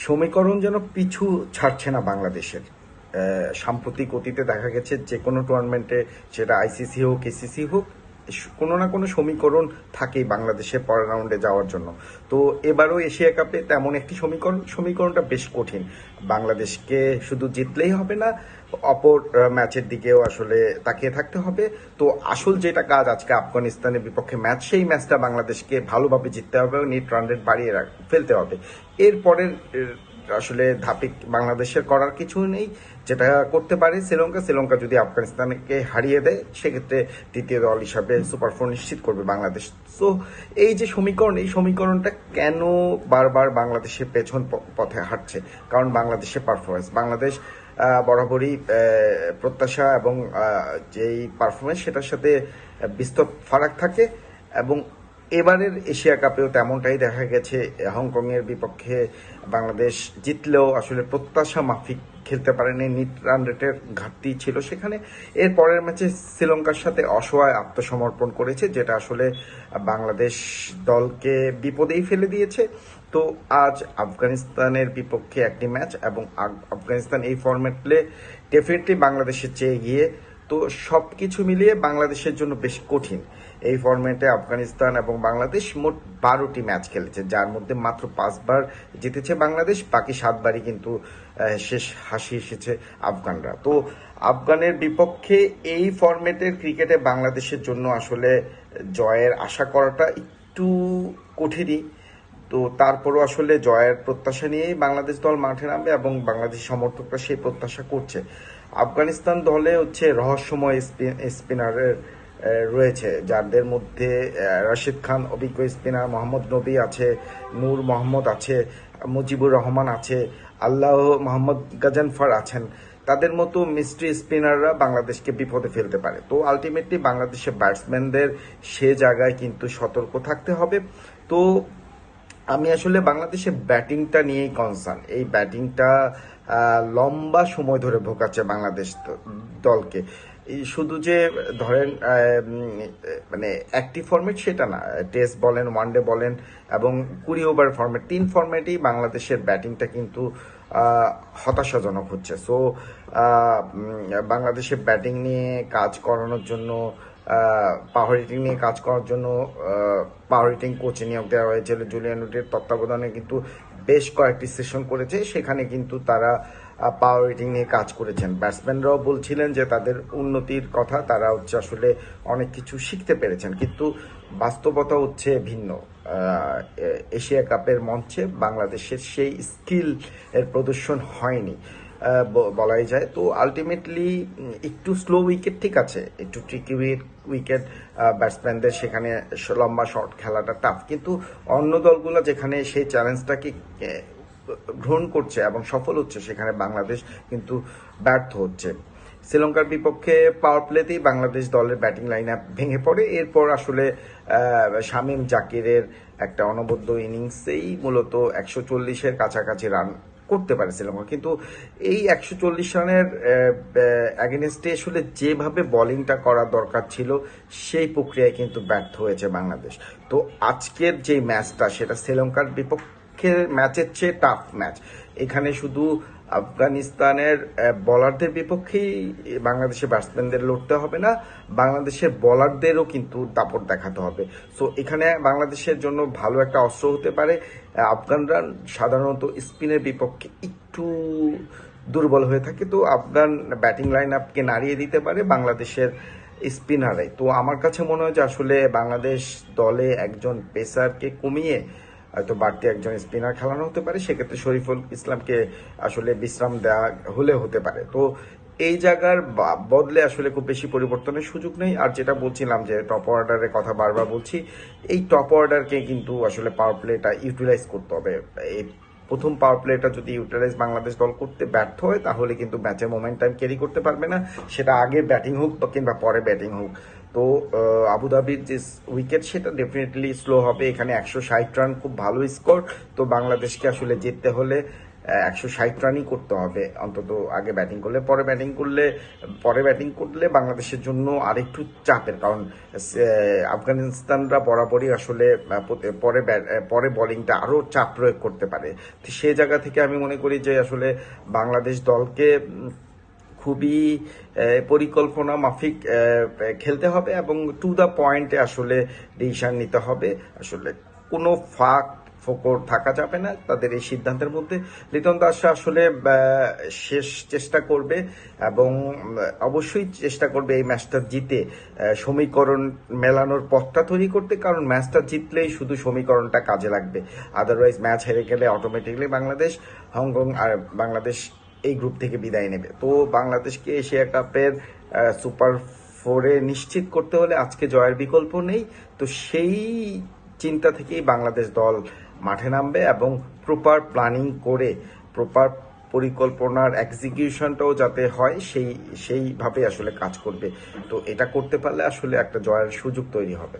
সমীকরণ যেন পিছু ছাড়ছে না বাংলাদেশের। সাম্প্রতিক অতীতে দেখা গেছে যে কোনো টুর্নামেন্টে সেটা আইসিসি হোক এসিসি হোক কোনো না কোনো সমীকরণ থাকেই বাংলাদেশে পরের রাউন্ডে যাওয়ার জন্য। তো এবারও এশিয়া কাপে তেমন একটি সমীকরণ, সমীকরণটা বেশ কঠিন। বাংলাদেশকে শুধু জিতলেই হবে না, অপর ম্যাচের দিকেও আসলে তাকিয়ে থাকতে হবে। তো আসল যেটা কাজ আজকে আফগানিস্তানের বিপক্ষে ম্যাচ, সেই ম্যাচটা বাংলাদেশকে ভালোভাবে জিততে হবে নেট রান রেট বাড়িয়ে ফেলতে হবে। এরপরের আসলে ধাপিক বাংলাদেশের করার কিছু নেই। যেটা করতে পারে শ্রীলঙ্কা শ্রীলঙ্কা যদি আফগানিস্তানকে হারিয়ে দেয়, সেক্ষেত্রে তৃতীয় দল হিসাবে সুপার ফোর নিশ্চিত করবে বাংলাদেশ। তো এই যে সমীকরণ, এই সমীকরণটা কেন বারবার বাংলাদেশের পেছন পথে হাঁটছে? কারণ বাংলাদেশের পারফরমেন্স বাংলাদেশ বরাবরই প্রত্যাশা এবং যেই পারফরমেন্স সেটার সাথে বিস্তর ফারাক থাকে এবং এবারের এশিয়া কাপেও তেমনটাই দেখা গেছে। হংকং এর বিপক্ষে বাংলাদেশ জিতলেও আসলে প্রত্যাশা মাফিক খেলতে পারেনি। নিট রান রেটের ঘাটতি ছিল সেখানে। এর পরের ম্যাচে শ্রীলঙ্কার সাথে অসহায় আত্মসমর্পণ করেছে, যেটা আসলে বাংলাদেশ দলকে বিপদেই ফেলে দিয়েছে। তো আজ আফগানিস্তানের বিপক্ষে একটি ম্যাচ এবং আফগানিস্তান এই ফরম্যাটলে ডেফিনেটলি বাংলাদেশের চেয়ে গিয়ে তো সব কিছু মিলিয়ে বাংলাদেশের জন্য বেশ কঠিন। এই ফরম্যাটে আফগানিস্তান এবং বাংলাদেশ মোট বারোটি ম্যাচ খেলেছে, যার মধ্যে মাত্র পাঁচবার জিতেছে বাংলাদেশ, বাকি সাতবারই কিন্তু শেষ হাসি এসেছে আফগানরা। তো আফগানের বিপক্ষে এই ফরম্যাটের ক্রিকেটে বাংলাদেশের জন্য আসলে জয়ের আশা করাটা একটু কঠিনই। তো তারপরও আসলে জয়ের প্রত্যাশা নিয়েই বাংলাদেশ দল মাঠে নামবে এবং বাংলাদেশ সমর্থকরা সেই প্রত্যাশা করছে। আফগানিস্তান দলে হচ্ছে রহস্যময় স্পি- স্পিনারের রয়েছে, যাদের মধ্যে রাশিদ খান অভিজ্ঞ স্পিনার, মোহাম্মদ নবী আছে, নূর মোহাম্মদ আছে, মুজিবুর রহমান আছে, আল্লাহ মোহাম্মদ গাজানফার আছেন। তাদের মতো মিস্ট্রি স্পিনাররা বাংলাদেশকে বিপদে ফেলতে পারে। তো আলটিমেটলি বাংলাদেশের ব্যাটসম্যানদের সে জায়গায় কিন্তু সতর্ক থাকতে হবে। তো আমি আসলে বাংলাদেশের ব্যাটিংটা নিয়েই কনসার্ন এই ব্যাটিংটা লম্বা সময় ধরে ভোগাচ্ছে বাংলাদেশ দলকে। শুধু যে, ধরেন মানে একটি ফরম্যাট সেটা না। টেস্ট বলেন ওয়ানডে বলেন এবং কুড়ি ওভার ফরম্যাট তিন ফরম্যাটেই বাংলাদেশের ব্যাটিংটা কিন্তু হতাশাজনক হচ্ছে। সো বাংলাদেশের ব্যাটিং নিয়ে কাজ করানোর জন্য পাওয়ার হিটিং নিয়ে কাজ করার জন্য পাওয়ার হিটিং কোচে নিয়োগ দেওয়া হয়েছিল। জুলিয়ান উডের তত্ত্বাবধানে কিন্তু বেশ কয়েকটি সেশন করেছে। সেখানে কিন্তু তারা পাওয়ার হিটিং নিয়ে কাজ করেছেন। ব্যাটসম্যানরাও বলছিলেন যে তাদের উন্নতির কথা তারা হচ্ছে আসলে অনেক কিছু শিখতে পেরেছেন। কিন্তু বাস্তবতা হচ্ছে ভিন্ন। এশিয়া কাপের মঞ্চে বাংলাদেশের সেই স্কিল এর প্রদর্শন হয়নি। বলাই যায়। তো আলটিমেটলি একটু স্লো উইকেট ঠিক আছে, একটু ট্রিকি উইকেট ব্যাটসম্যানদের সেখানে লম্বা শট খেলাটা টাফ কিন্তু অন্য দলগুলো যেখানে সেই চ্যালেঞ্জটাকে গ্রহণ করছে এবং সফল হচ্ছে, সেখানে বাংলাদেশ কিন্তু ব্যর্থ হচ্ছে। শ্রীলঙ্কার বিপক্ষে পাওয়ার প্লেতেই বাংলাদেশ দলের ব্যাটিং লাইন আপ ভেঙে পড়ে। এরপর আসলে শামীম জাকিরের একটা অনবদ্য ইনিংসেই মূলত একশো চল্লিশের কাছাকাছি রান করতে পারে শ্রীলঙ্কা কিন্তু এই একশো চল্লিশ রানের অ্যাগেনস্টে আসলে যেভাবে বলিংটা করা দরকার ছিল, সেই প্রক্রিয়ায় কিন্তু ব্যর্থ হয়েছে বাংলাদেশ। তো আজকের যে ম্যাচটা সেটা শ্রীলঙ্কার বিপক্ষের ম্যাচের চেয়ে টাফ ম্যাচ এখানে শুধু আফগানিস্তানের বলারদের বিপক্ষেই বাংলাদেশের ব্যাটসম্যানদের লড়তে হবে না, বাংলাদেশের বলারদেরও কিন্তু দাপট দেখাতে হবে। সো এখানে বাংলাদেশের জন্য ভালো একটা অস্ত্র হতে পারে। আফগানরা সাধারণত স্পিনের বিপক্ষে একটু দুর্বল হয়ে থাকে। তো, আফগান ব্যাটিং লাইন আপকে নাড়িয়ে দিতে পারে বাংলাদেশের স্পিনারে তো, আমার কাছে মনে হয় যে আসলে বাংলাদেশ দলে একজন পেসারকে কমিয়ে হয়তো বাড়তি একজন স্পিনার খেলানো হতে পারে, সেক্ষেত্রে শরীফুল ইসলামকে আসলে বিশ্রাম দেওয়া হলে হতে পারে। তো এই জায়গার বদলে আসলে খুব বেশি পরিবর্তনের সুযোগ নেই। আর যেটা বলছিলাম যে টপ অর্ডারের কথা বারবার বলছি, এই টপ অর্ডারকে কিন্তু আসলে পাওয়ার প্লেটা ইউটিলাইজ করতে হবে। এই প্রথম পাওয়ার প্লেটা যদি ইউটিলাইজ বাংলাদেশ দল করতে ব্যর্থ হয়, তাহলে কিন্তু ম্যাচের মোমেন্টাম ক্যারি করতে পারবে না। সেটা আগে ব্যাটিং হোক বা কিংবা পরে ব্যাটিং হোক। তো আবুধাবির যে উইকেট সেটা ডেফিনেটলি স্লো হবে। এখানে একশো ষাট রান খুব ভালো স্কোর তো বাংলাদেশকে আসলে জিততে হলে একশো ষাট রানই করতে হবে। অন্তত আগে ব্যাটিং করলে, পরে ব্যাটিং করলে, পরে ব্যাটিং করলে বাংলাদেশের জন্য আরেকটু চাপের। কারণ আফগানিস্তানরা বরাবরই আসলে পরে- পরে বোলিংটা আরও চাপ প্রয়োগ করতে পারে। সেই জায়গা থেকে আমি মনে করি যে আসলে বাংলাদেশ দলকে খুবই পরিকল্পনা মাফিক খেলতে হবে এবং টু দ্য পয়েন্টে আসলে ডিসিশন নিতে হবে। আসলে কোনো ফাঁক ফোকর থাকা যাবে না। তাদের এই সিদ্ধান্তের মধ্যে লিটন দাস আসলে শেষ চেষ্টা করবে এবং অবশ্যই চেষ্টা করবে এই ম্যাচটা জিতে। সমীকরণ মেলানোর পথটা তৈরি করতে, কারণ ম্যাচটা জিতলেই শুধু সমীকরণটা কাজে লাগবে। আদারওয়াইজ ম্যাচ হেরে গেলে অটোমেটিকলি বাংলাদেশ, হংকং আর বাংলাদেশ এই গ্রুপ থেকে বিদায় নেবে। তো বাংলাদেশকে এশিয়া কাপের সুপার ফোরে নিশ্চিত করতে হলে আজকে জয়ের বিকল্প নেই। তো সেই চিন্তা থেকেই বাংলাদেশ দল মাঠে নামবে এবং প্রপার প্ল্যানিং করে প্রপার পরিকল্পনার এক্সিকিউশনটাও যাতে হয়, সেই সেইভাবে আসলে কাজ করবে। তো এটা করতে পারলে আসলে একটা জয়ের সুযোগ তৈরি হবে।